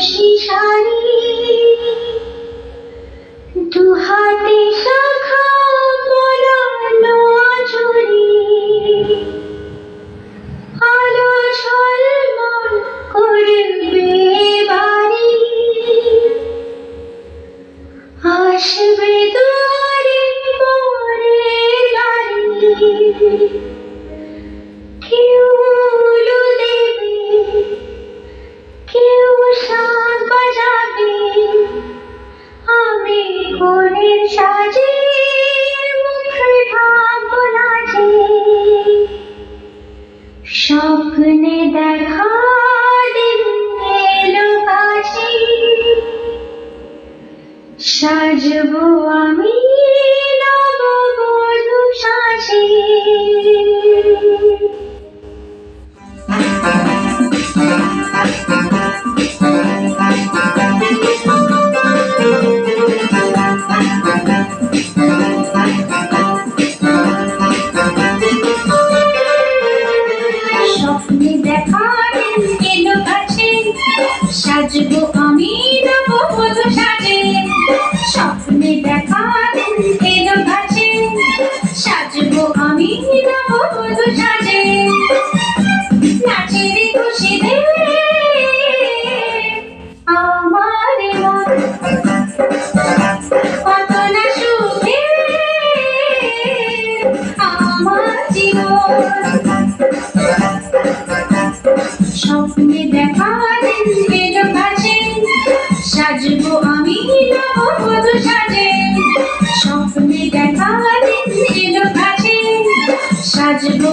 সারি দুহাতে শাখা পলন ঝুরি আলো ঝলমল করবে বাড়ি। আসবে দূর স্বপ্নে দেখা দিন এলো কাছে সাজবো আমি নববধূ সাজে সাজবো আমি নববধ সাজে। স্বপ্নে দেখা দিন সাজবো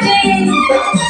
change.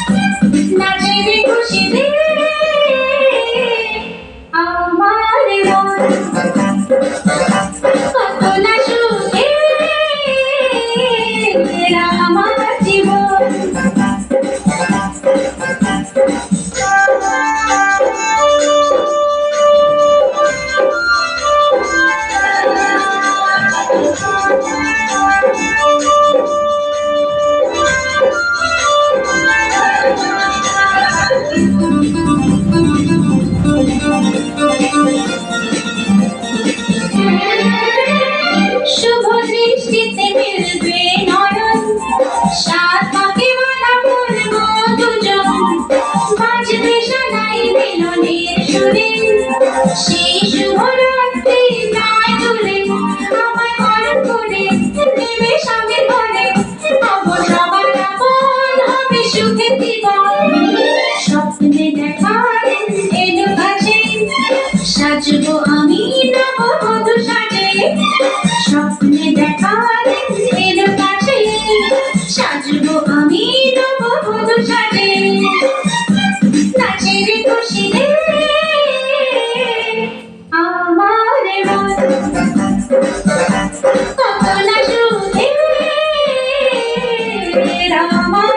Namah.